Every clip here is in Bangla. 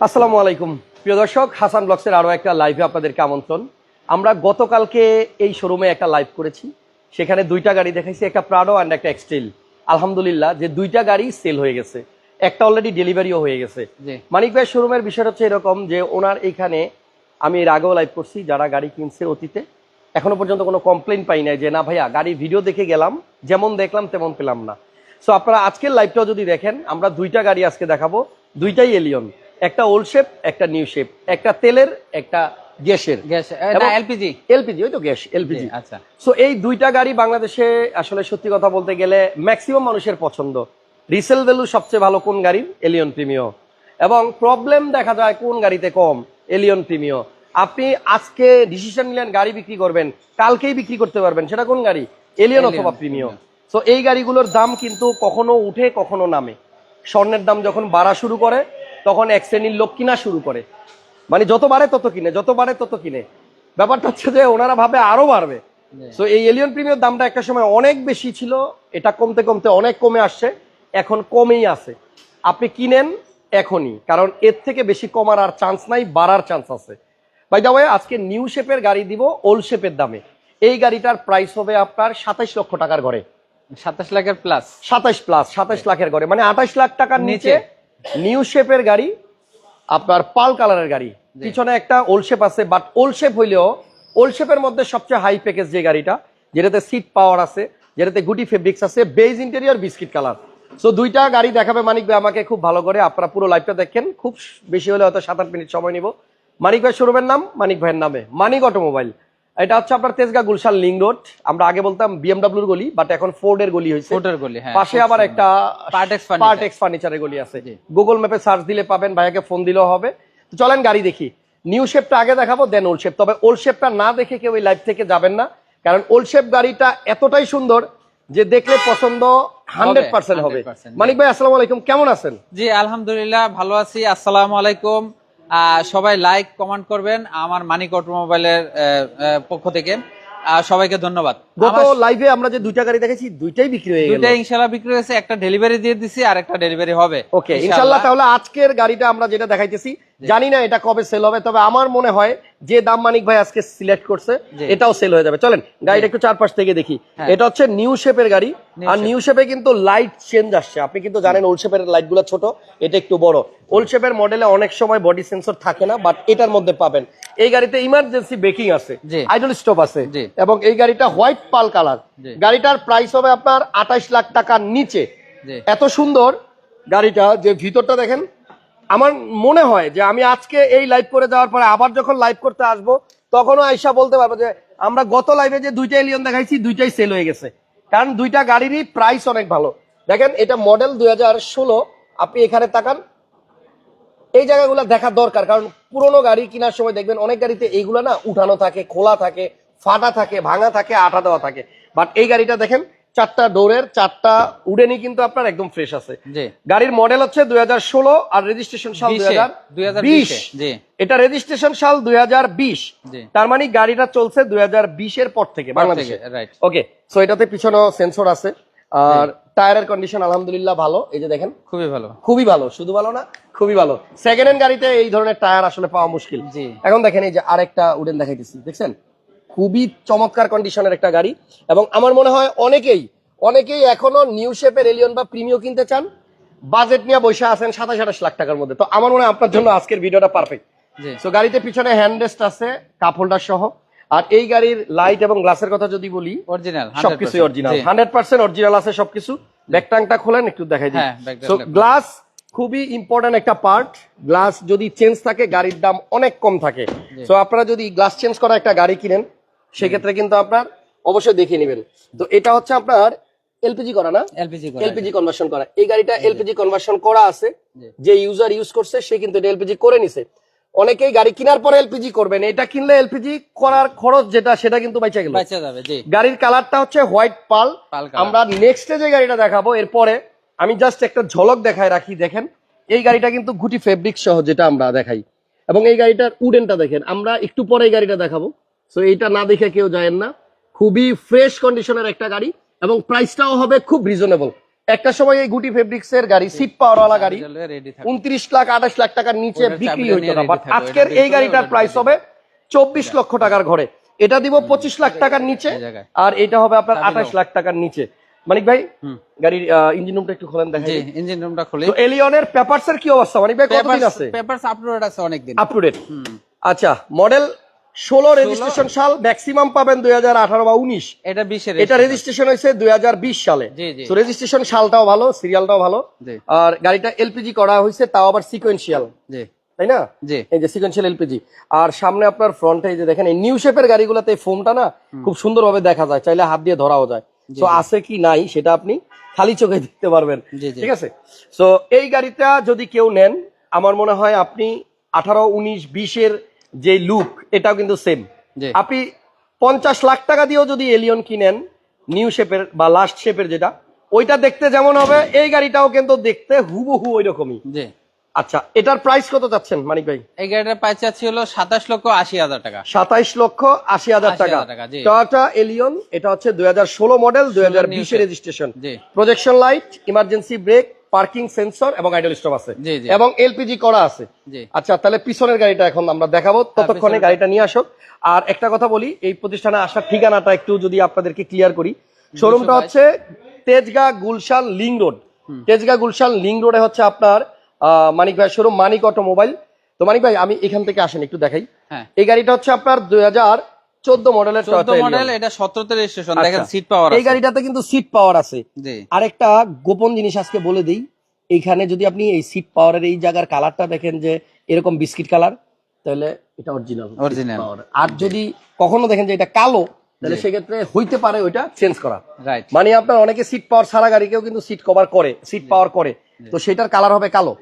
আসসালামু আলাইকুম। প্রিয় দর্শক হাসান ব্লগসের আরও একটা লাইভে আপনাদেরকে আমন্ত্রণ। আমরা গতকালকে এই শোরুমে একটা লাইভ করেছি। সেখানে দুইটা গাড়ি দেখাইছি একটা প্রাডো অ্যান্ড একটা এক্সটেল আলহামদুলিল্লাহ যে দুইটা গাড়ি সেল হয়ে গেছে। একটা অলরেডি ডেলিভারিও হয়ে গেছে। মানিক ভাই শোরুমের বিষয়টা হচ্ছে এরকম যে ওনার এখানে আমি এর আগেও লাইভ করছি যারা গাড়ি কিনছে অতীতে। এখনও পর্যন্ত কোনো কমপ্লেন পাই নাই যে না ভাইয়া গাড়ি ভিডিও দেখে গেলাম যেমন দেখলাম তেমন পেলাম না। সো আপনারা আজকের লাইভটাও যদি দেখেন আমরা দুইটা গাড়ি আজকে দেখাবো। দুইটাই এলিয়ন একটা ওল্ড শেপ একটা নিউ শেপ একটা তেলের একটা গ্যাসের। গ্যাস এলপিজি এলপিজি ওই তো গ্যাস এলপিজি আচ্ছা। সো এই দুইটা গাড়ি বাংলাদেশে আসলে সত্যি কথা বলতে গেলে ম্যাক্সিমাম মানুষের পছন্দ। রিসেল ভ্যালু সবচেয়ে ভালো কোন গাড়ির এলিয়ন প্রিমিও এবং প্রবলেম দেখা যায় কোন গাড়িতে কম? এলিয়ন প্রিমিও আপনি আজকে ডিসিশন নিলেন গাড়ি বিক্রি করবেন কালকেই বিক্রি করতে পারবেন। সেটা কোন গাড়ি? এলিয়ন অথবা প্রিমিও। সো এই গাড়িগুলোর দাম কিন্তু কখনো উঠে কখনো নামে। স্বর্ণের দাম যখন বাড়া শুরু করে তখন এক শ্রেণির লোক কিনা শুরু করে। মানে যত বাড়ে তত কিনে যত বাড়ে তত কিনে। ব্যাপারটা হচ্ছে যে ওনারা ভাবে আরও বাড়বে। সো এই এলিয়ন প্রিমিয়ার দামটা একটা সময় অনেক বেশি ছিল এটা কমতে কমতে অনেক কমে আসছে এখন কমেই আছে। আপনি কিনেন এখনই কারণ এর থেকে বেশি কমার আর চান্স নাই বাড়ার চান্স আছে। বাই দা ওয়ে আজকে নিউ শেপের গাড়ি দিব ওল্ড শেপের দামে। এই গাড়িটার প্রাইস হবে আপনার সাতাইশ লক্ষ টাকার ঘরে। সাতাশ লাখের প্লাস সাতাইশ প্লাস সাতাইশ লাখের ঘরে। মানে আঠাশ লাখ টাকার নিচে। নিউ শেপের গাড়ি আপনার পাল কালারের গাড়ি। পিছনে একটা ওল্ড শেপ আছে বাট ওল্ড শেপ হইলেও ওল্ড শেপের মধ্যে সবচেয়ে হাই প্যাকেজ যে গাড়িটা যেটাতে সিট পাওয়ার আছে যেটাতে গুটি ফেব্রিক্স আছে beige interior biscuit colour so দুইটা গাড়ি দেখাবে মানিক ভাই আমাকে খুব ভালো করে আপনারা পুরো লাইভটা দেখেন। খুব বেশি হলে হয়তো সাত আট মিনিট সময় নিব। মানিক ভাই শোরুমের নাম মানিক ভাইয়ের নামে মানিক অটোমোবাইল এটা হচ্ছে আপনার তেজগা গুলশান লিং রোড। আমরা আগে বলতাম বিএমডাব্লিউর গলি বাট এখন ফোর্ডের গলি হয়েছে। ফোর্টের গলি হ্যাঁ পাশে আবার একটা Furniture। পার্টেক্স ফার্নিচারের গলি আছে। জি। গুগল ম্যাপে সার্চ দিলে পাবেন ভাইয়াকে ফোন দিলেও হবে। তো চলেন গাড়ি দেখি। নিউ শেপটা আগে দেখাবো দেন ওল্ড শেপ তবে ওল্ড শেপটা না দেখে কেউ এই লাইভ থেকে যাবেন না। কারণ ওল্ড শেপ গাড়িটা এতটাই সুন্দর যে দেখলে পছন্দ হান্ড্রেড পার্সেন্ট হবে। মানিক ভাই আসসালামু আলাইকুম। কেমন আছেন? জি আলহামদুলিল্লাহ ভালো আছি। আসসালামু আলাইকুম। সবাই লাইক কমেন্ট করবেন আমার মানিক অটোমোবাইলের পক্ষ থেকে। সবাইকে ধন্যবাদ। গত লাইভে আমরা যে দুইটা গাড়ি দেখেছি দুইটাই বিক্রি হয়ে গেল। দুইটা ইনশাল্লাহ বিক্রি হয়েছে একটা ডেলিভারি দিয়ে দিছি আর একটা ডেলিভারি হবে। ওকে ইনশাল্লাহ তাহলে আজকের গাড়িটা আমরা যেটা দেখাইতেছি জানি না এটা কবে সেল হবে তবে আমার মনে হয় যে দাম মানিক ভাই আজকে সিলেক্ট করছে এটাও সেল হয়ে যাবে। চলেন গাড়িটা একটু চারপাশ থেকে দেখি। হ্যাঁ। এটা হচ্ছে নিউ শেপের গাড়ি আর নিউ শেপে কিন্তু লাইট চেঞ্জ আসছে। আপনি কিন্তু জানেন ওল্ড শেপের লাইটগুলো ছোট এটা একটু বড়। ওল্ড শেপের মডেলে অনেক সময় বডি সেন্সর থাকে না বাট এটার মধ্যে পাবেন। এই গাড়িতে ইমার্জেন্সি ব্রেকিং আছে আইডল স্টপ আছে এবং এই গাড়িটা হোয়াইট পাল কালার গাড়িটার প্রাইস হবে আপনার আঠাইশ লাখ টাকার নিচে। এত সুন্দর গাড়িটা যে ভিতরটা দেখেন আমার মনে হয় যে আমি আজকে এই লাইভ করে যাওয়ার পরে আবার যখন লাইভ করতে আসব, তখনও আইসা বলতে পারব যে আমরা গত লাইভে যে দুইটা এলিয়ন দেখাইছি, দুইটাই সেল হয়ে গেছে। কারণ দুইটা গাড়িরই প্রাইস অনেক ভালো। দেখেন, এটা মডেল দুই হাজার ষোলো। আপনি এখানে তাকান। এই জায়গাগুলো দেখা দরকার, কারণ পুরোনো গাড়ি কেনার সময় দেখবেন অনেক গাড়িতে এইগুলো না উঠানো থাকে, খোলা থাকে, ফাটা থাকে, ভাঙা থাকে আঠা দেওয়া থাকে। বাট এই গাড়িটা দেখেন চারটা ডোরের চারটা উডেনই কিন্তু আপনার একদম ফ্রেশ আছে। গাড়ির মডেল হচ্ছে দুই হাজার ষোল আর রেজিস্ট্রেশন সাল দুই 20 2020 এটা রেজিস্ট্রেশন সাল দুই তার মানে গাড়িটা চলছে দুই হাজার বিশ এর পর থেকে বাংলাদেশে ওকে সো এটাতে পিছনেও সেন্সর আছে। আর টায়ারের কন্ডিশন আলহামদুলিল্লাহ ভালো এই যে দেখেন। খুবই ভালো। খুবই ভালো শুধু ভালো না খুবই ভালো। সেকেন্ড হ্যান্ড গাড়িতে এই ধরনের টায়ার আসলে পাওয়া মুশকিল। এখন দেখেন এই যে আরেকটা উডেন দেখাইতেছি দেখছেন? খুবই চমৎকার কন্ডিশনের একটা গাড়ি। এবং আমার মনে হয় অনেকেই অনেকেই এখনও নিউ শেপের এলিয়ন বা প্রিমিও কিনতে চান। বাজেট নিয়ে বসে আছেন সাতাশ আঠাশ লাখ টাকার মধ্যে। তো আমার মনে হয় আপনার জন্য আজকের ভিডিওটা পারফেক্ট সো গাড়িতে পিছনে হ্যান্ড রেস্ট আছে কাপ হোল্ডার সহ। আর এই গাড়ির লাইট এবং গ্লাসের কথা যদি বলি অরিজিনাল সবকিছু অরিজিনাল হান্ড্রেড পার্সেন্ট অরিজিনাল আছে সবকিছু। ব্যাকটাংটা খোলেন একটু দেখাই দিই। হ্যাঁ, সো খুলে। গ্লাস খুবই ইম্পর্টেন্ট একটা পার্ট গ্লাস যদি চেঞ্জ থাকে গাড়ির দাম অনেক কম থাকে। সো আপনারা যদি গ্লাস চেঞ্জ করা একটা গাড়ি কিনেন সেক্ষেত্রে কিন্তু আপনার অবশ্যই দেখে নেবেন। তো এটা হচ্ছে আপনার এলপিজি করা না? এলপিজি এলপিজি কনভার্সন করা। এই গাড়িটা এলপিজি কনভার্সন করা আছে। যে ইউজার ইউজ করছে সে কিন্তু এটা এলপিজি করে নিছে। অনেকেই গাড়ি কেনার পরে এলপিজি করবেন এটা কিনলে এলপিজি করার খরচ যেটা সেটা কিন্তু বাইচা গেল। বাঁচা যাবে জি। গাড়ির কালারটা হচ্ছে হোয়াইট পাল পাল আমরা নেক্সটে যে গাড়িটা দেখাবো এরপরে আমি জাস্ট একটা ঝলক দেখায় রাখি দেখেন। এই গাড়িটা কিন্তু গুটি ফেব্রিক সহ যেটা আমরা দেখাই। এবং এই গাড়িটার উডেনটা দেখেন। আমরা একটু পরে এই গাড়িটা দেখাবো। সো এইটা না দেখে কেউ যায়েন না। খুবই ফ্রেশ কন্ডিশনের একটা গাড়ি এবং প্রাইসটাও হবে খুব রিজনেবল একটা সময় এই গুটি ফেব্রিক্স এর গাড়ি সিট পাওয়ারওয়ালা গাড়ি উনত্রিশ লাখ আঠাশ লাখ টাকার নিচে বিক্রি হইতো না। বাট আজকের এই গাড়িটার প্রাইস হবে চব্বিশ লক্ষ টাকার ঘরে। এটা দিব পঁচিশ লাখ টাকার নিচে আর এটা হবে আপনার আঠাশ। লাখ টাকার নিচে। মানিক ভাই। গাড়ির ইঞ্জিন রুমটা একটু খোলেন দেখেন জি ইঞ্জিন রুমটা খুলি। তো এলিয়নের পেপারস এর কি অবস্থা? মানিক ভাই কতদিন আছে? পেপারস আপলোড আছে অনেকদিন। আপ টু ডেট আচ্ছা মডেল ষোলো রেজিস্ট্রেশন সাল ম্যাক্সিমাম পাবেন দুই হাজার আঠারো বা উনিশ। এটা বিশের এটা রেজিস্ট্রেশন হয়েছে দুই হাজার বিশ সালে। তো রেজিস্ট্রেশন সালটাও ভালো সিরিয়ালটাও ভালো। আর গাড়িটা এলপিজি করা হয়েছে তাও আবার সিকোয়েন্সিয়াল তাই না? এই যে সিকোয়েন্সিয়াল এলপিজি আর সামনে আপনার ফ্রন্টে যে দেখেন এই নিউ শেপের গাড়িগুলোতে এই ফোমটা না খুব সুন্দরভাবে দেখা যায় চাইলে হাত দিয়ে ধরাও যায়। তো আছে কি নাই সেটা আপনি খালি চোখে দেখতে পারবেন। ঠিক আছে? তো এই গাড়িটা যদি কেউ নেন আমার মনে হয় আপনি আঠারো উনিশ বিশের যে লুক এটাও কিন্তু সেম আপনি পঞ্চাশ লাখ টাকা দিয়েও যদি এলিয়ন কিনেন নিউ শেপের বা লাস্ট শেপের যেটা ওইটা দেখতে যেমন হবে এই গাড়িটাও কিন্তু দেখতে হুবহু ওই রকমই আচ্ছা এটার প্রাইস কত চাচ্ছেন মানিক ভাই? এই গাড়িটার প্রাইস চাচ্ছি হলো সাতাশ লক্ষ আশি হাজার টাকা। সাতাইশ লক্ষ আশি হাজার টাকা। টয়োটা এলিয়ন এটা হচ্ছে দুই হাজার ষোলো মডেল দুই হাজার বিশে registration projection light emergency brake parking sensor এবং আইডল স্টপ আছে। এবং এলপিজি করা আছে। আচ্ছা তাহলে পিছনের গাড়িটা এখন আমরা দেখাবো। ততক্ষণে গাড়িটা নিয়ে আসো আর একটা কথা বলি এই প্রতিষ্ঠানে আসার ঠিকানাটা একটু যদি আপনাদেরকে ক্লিয়ার করি। শোরুমটা হচ্ছে Tejgaon Gulshan link road. Tejgaon Gulshan link রোডে হচ্ছে আপনার মানিক ভাই শোরুম মানিক অটোমোবাইল। তো মানিক ভাই আমি এখান থেকে আসেন একটু দেখাই। হ্যাঁ। এই গাড়িটা হচ্ছে আপনার দুই হাজার হাজার চোদ্দ মডেলের চোদ্দ Toyota মডেল। এটা সতেরোতে রেজিস্ট্রেশন আচ্ছা। দেখেন সিট পাওয়ার এই গাড়িটাতে কিন্তু সিট পাওয়ার আছে। আরেকটা গোপন জিনিস আজকে বলে দিই এইখানে যদি আপনি এই সিট পাওয়ারের এই জায়গার কালারটা দেখেন যে এরকম বিস্কিট কালার তাহলে এটা অরিজিনাল Original। আর যদি কখনো দেখেন যে এটা কালো তাহলে সেক্ষেত্রে হইতে পারে ওইটা চেঞ্জ করা। রাইট মানে আপনার অনেকে সিট পাওয়ার সারা গাড়িকেও কিন্তু সিট কভার করে সিট পাওয়ার করে। তো সেটার কালার হবে কালো।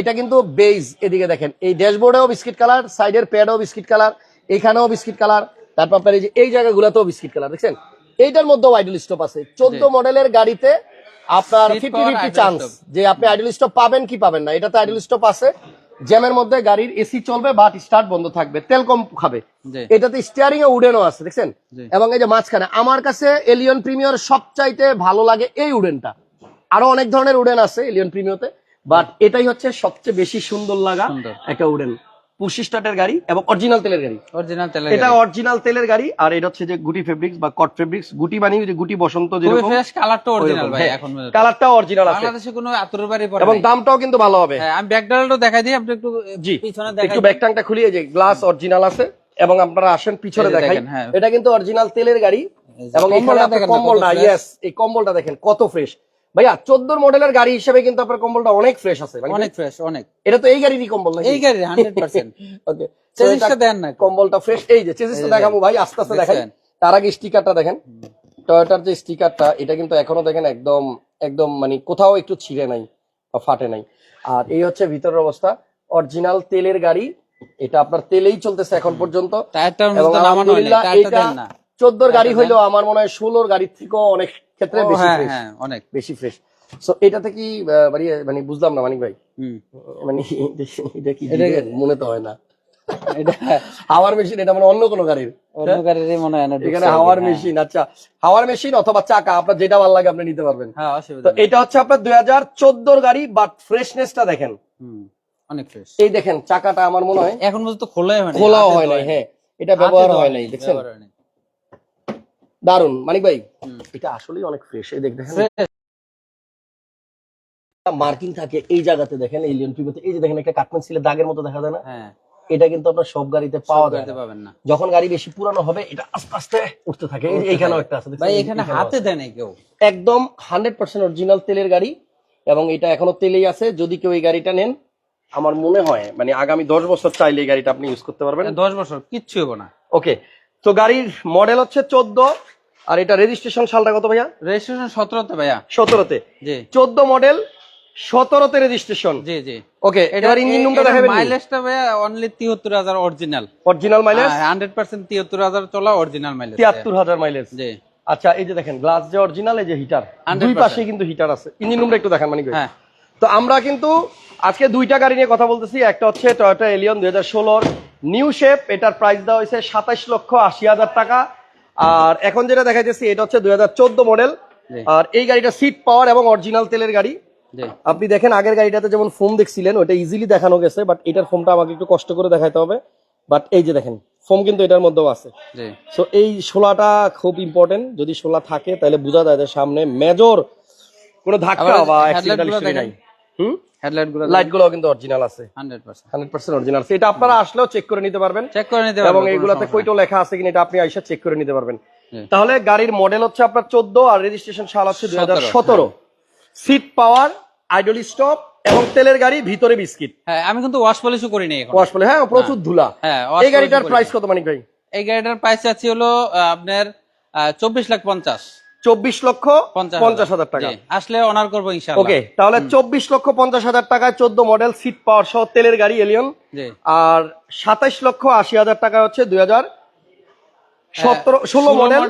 এটা কিন্তু বেজ এদিকে দেখেন। এই ড্যাশবোর্ডেও বিস্কিট কালার সাইডের প্যাডও বিস্কিট কালার এখানেও বিস্কিট কালার তারপর আপনার এই যে এই জায়গাগুলোতেও বিস্কিট কালার দেখছেন? এইটার মধ্যেও আইডল স্টপ আছে। চোদ্দ। মডেলের গাড়িতে আপনার ফিফটি ফিফটি চান্স যে আপনি আইডল স্টপ পাবেন কি পাবেন না। এটাতে আইডল স্টপ আছে। জ্যামের মধ্যে গাড়ির এসি চলবে বাট স্টার্ট বন্ধ থাকবে। তেল কম খাবে এটাতে স্টিয়ারিং এ উডেনও আছে দেখছেন? এবং এই যে মাঝখানে আমার কাছে এলিয়ন প্রিমিয়র সবচাইতে ভালো লাগে এই উডেনটা আরও অনেক ধরনের উডেন আছে এলিয়ন প্রিমিয়তে বাট এটাই হচ্ছে সবচেয়ে বেশি সুন্দর লাগা একটা উডেন পুশি স্টার্টের গাড়ি এবং অরিজিনাল তেলের গাড়ি। অরিজিনাল তেলের এটা অরিজিনাল তেলের গাড়ি আর এটা হচ্ছে যে গুটি ফেব্রিক্স বা কট ফেব্রিক্স গুটি মানে যে গুটি বসন্ত যেরকম। ফ্রেশ কালারটা অরিজিনাল ভাই এখন কালারটাও অরিজিনাল আছে। বাংলাদেশে কোনো আতর বাড়ি পড়ে এবং দামটাও কিন্তু ভালো হবে। হ্যাঁ আমি ব্যাকডালটাও দেখাই দিই আপনি একটু জি পিছনে দেখাই একটু ব্যাকটাংটা খুলিয়ে যে গ্লাস অরিজিনাল আছে এবং আপনারা আসেন পিছনে দেখাই। হ্যাঁ। এটা কিন্তু অরিজিনাল তেলের গাড়ি এবং এখানে কম্বলটা। ইয়েস এই কম্বলটা দেখেন কত ফ্রেশ ভাইয়া চোদ্দোর মডেলের গাড়ি হিসেবে কিন্তু আপনার কম্বলটা অনেক ফ্রেশ আছে। মানে অনেক ফ্রেশ অনেক। এটা তো এই গাড়িরই কম্বল নাকি? এই গাড়ি হান্ড্রেড পার্সেন্ট ওকে চেজিসটা দেন না কম্বলটা ফ্রেশ এই যে চেজিসটা দেখাবো ভাই আস্তে আস্তে দেখাই তার আগে স্টিকারটা দেখেন। টয়োটার যে স্টিকারটা এটা কিন্তু এখনও দেখেন একদম একদম মানে কোথাও একটু ছিঁড়ে নাই বা ফাটে নাই। আর এই হচ্ছে ভিতরের অবস্থা। অরিজিনাল তেলের গাড়ি। এটা আপনার তেলেই চলতেছে এখন পর্যন্ত। টায়ারটা নামানো হয়নি টায়ারটা দেন না। চোদ্দোর গাড়ি হইলেও আমার মনে হয় ষোলোর গাড়ির থেকেও অনেক ক্ষেত্রে বেশি হ্যাঁ ফ্রেশ হ্যাঁ অনেক। বেশি ফ্রেশ সো এটাতে কি মানে মানে বুঝলাম না মানিক ভাই। মানে এটা কি মনে তো হয় না। এটা হাওয়ার মেশিন এটা মানে অন্য কোনো গাড়ির। অন্য গাড়িরই মনে হয় না এখানে হাওয়ার হ্যাঁ। মেশিন আচ্ছা। হাওয়ার মেশিন অথবা চাকা আপনার যেটা ভালো লাগে আপনি নিতে পারবেন। হ্যাঁ অসুবিধা এটা হচ্ছে আপনার দুই হাজার চোদ্দোর গাড়ি বাট ফ্রেশনেসটা দেখেন। হুম অনেক ফ্রেশ এই দেখেন চাকাটা আমার মনে হয় এখন পর্যন্ত খোলাই হয়নি খোলাও হয় নাই হ্যাঁ এটা ব্যবহার হয় নাই দেখছেন। দারুণ মানিক ভাই এটা আসলেই অনেক ফ্রেশ এই দেখ দেখেন মার্কিং থাকে এই জায়গাতে দেখেন এলিয়ন প্রিভিউতে এই যে দেখেন একটা কাটমেন্ট সিলের দাগের মতো দেখা যায় না? হ্যাঁ। এটা কিন্তু আপনার সব গাড়িতে পাওয়া যায় না। পাবেন না। যখন গাড়ি বেশি পুরানো হবে এটা আস্তে আস্তে উঠতে থাকে। এই এইখানেও একটা আছে ভাই এখানে হাতে। দেয় নাই কেউ। একদম হান্ড্রেড পার্সেন্ট অরিজিনাল তেলের গাড়ি এবং এটা এখনও তেলেই আছে। যদি কেউ এই গাড়িটা নেন আমার মনে হয় মানে আগামী দশ বছর চাইলে এই গাড়িটা আপনি ইউজ করতে পারবেন। দশ বছর কিচ্ছু হব না। ওকে তো গাড়ির মডেল হচ্ছে চোদ্দ আর এটা রেজিস্ট্রেশন সালটা কত ভাইয়া? রেজিস্ট্রেশন সতেরোতে ভাইয়া। সতেরোতে। জি। চোদ্দ মডেল সতেরোতে রেজিস্ট্রেশন জি জি। ওকে এবার ইঞ্জিন রুমটা দেখাবেন মাইলেজটা ভাইয়া অনলি তিয়াত্তর হাজার original original mileage hundred percent তিয়াত্তর হাজার চলা অরিজিনাল মাইলেজ তিয়াত্তর হাজার মাইলেজ জি। আচ্ছা এই যে দেখেন গ্লাস যে অরিজিনাল এই যে হিটার 100% দুই পাশে কিন্তু হিটার আছে। ইঞ্জিন রুমটা একটু দেখান মানে হ্যাঁ। তো আমরা কিন্তু আজকে দুইটা গাড়ি নিয়ে কথা বলতেছি। একটা হচ্ছে টয়োটা এলিয়ন দুই হাজার ষোলোর নিউ শেপ এটার প্রাইস দেওয়া হয়েছে সাতাইশ লক্ষ আশি হাজার টাকা। আর এখন যেটা দেখা যাচ্ছে এটা হচ্ছে দুই হাজার চোদ্দ মডেল আর এই গাড়িটা সিট পাওয়ার এবং অরিজিনাল তেলের গাড়ি। আপনি দেখেন আগের গাড়িটাতে যেমন ফোম দেখছিলেন ওটা ইজিলি দেখানো গেছে বাট এটার ফোমটা আমাকে একটু কষ্ট করে দেখাতে হবে। বাট এই যে দেখেন ফোম কিন্তু এটার মধ্যেও আছে। সো এই শোলাটা খুব ইম্পর্টেন্ট যদি শোলা থাকে তাহলে বোঝা যায় যে সামনে মেজর কোনো ধাক্কা বা অ্যাক্সিডেন্টাল হিস্ট্রি নাই। হুম? কিন্তু অরিজিনাল আছে। Hundred percent. Hundred percent original আছে এটা আপনারা আসলেও চেক করে নিতে পারবেন। চেক করে নিতে এবং এইগুলাতে কইটো লেখা আছে কিনা এটা আপনি আইসা চেক করে নিতে পারবেন। তাহলে গাড়ির মডেল হচ্ছে আপনার চোদ্দ আর রেজিস্ট্রেশন সাল হচ্ছে দুই হাজার সতেরো। সিট পাওয়ার আইডল স্টপ এবং তেলের গাড়ি ভিতরে বিস্কিট। হ্যাঁ আমি কিন্তু ওয়াশ পলিশও করিনি এখন। ওয়াশ বলে হ্যাঁ প্রচুর ধুলা। হ্যাঁ, এই গাড়িটার প্রাইস কত মানিক ভাই? এই গাড়িটার প্রাইস আছে হলো আপনার চব্বিশ লাখ পঞ্চাশ। চব্বিশ লক্ষ পঞ্চাশ হাজার। টাকা। আসলে অনার করব ওকে তাহলে চব্বিশ লক্ষ পঞ্চাশ হাজার টাকায় চোদ্দ মডেল সিট পাওয়ার সহ তেলের গাড়ি এলিয়ন আর সাতাইশ লক্ষ আশি হাজার টাকা হচ্ছে দুই হাজার সতেরো ষোলো মডেল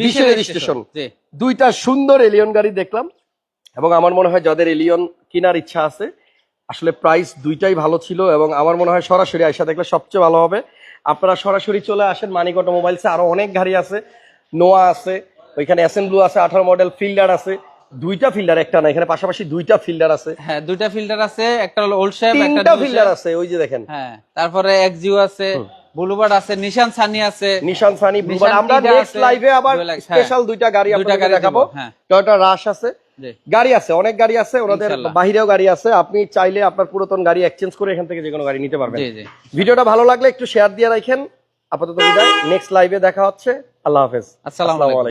বিশে রেজিস্ট্রেশন দুইটা সুন্দর এলিয়ন গাড়ি দেখলাম। এবং আমার মনে হয় যাদের এলিয়ন কেনার ইচ্ছা আছে আসলে প্রাইস দুইটাই ভালো ছিল এবং আমার মনে হয় সরাসরি আইসা দেখলে সবচেয়ে ভালো হবে। আপনারা সরাসরি চলে আসেন মানিক অটোমোবাইলসে। আরও অনেক গাড়ি আছে। নোয়া আছে ওইখানে এসএন ব্লু আছে আঠারো মডেল ফিল্ডার আছে দুইটা ফিল্ডার একটা না এখানে পাশাপাশি দুইটা ফিল্ডার আছে। হ্যাঁ দুইটা ফিল্টার আছে একটা হলো ওল্ড শেপ একটা ফিল্ডার আছে ওই যে দেখেন। হ্যাঁ তারপরে এক্সিও আছে বুলুবার্ড আছে নিশান সানি আছে। নিশান সানি ব্লুবার নিশান আমরা নেক্সট লাইভে আবার লাখ, হ্যাঁ। স্পেশাল দুইটা গাড়ি আপনাদের দেখাবো। হ্যাঁ। টয়োটা রাশ আছে গাড়ি আছে অনেক গাড়ি আছে ওনাদের। বাহিরেও গাড়ি আছে আপনি চাইলে আপনার পুরাতন গাড়ি এক্সচেঞ্জ করে এখান থেকে যে কোনো গাড়ি নিতে পারবেন। জি জি। ভিডিওটা ভালো লাগলে একটু শেয়ার দিয়ে রাখেন। আপাতত বিদায় নেক্সট লাইভে দেখা হচ্ছে। আল্লাহ হাফেজ। আসসালামু আলাইকুম।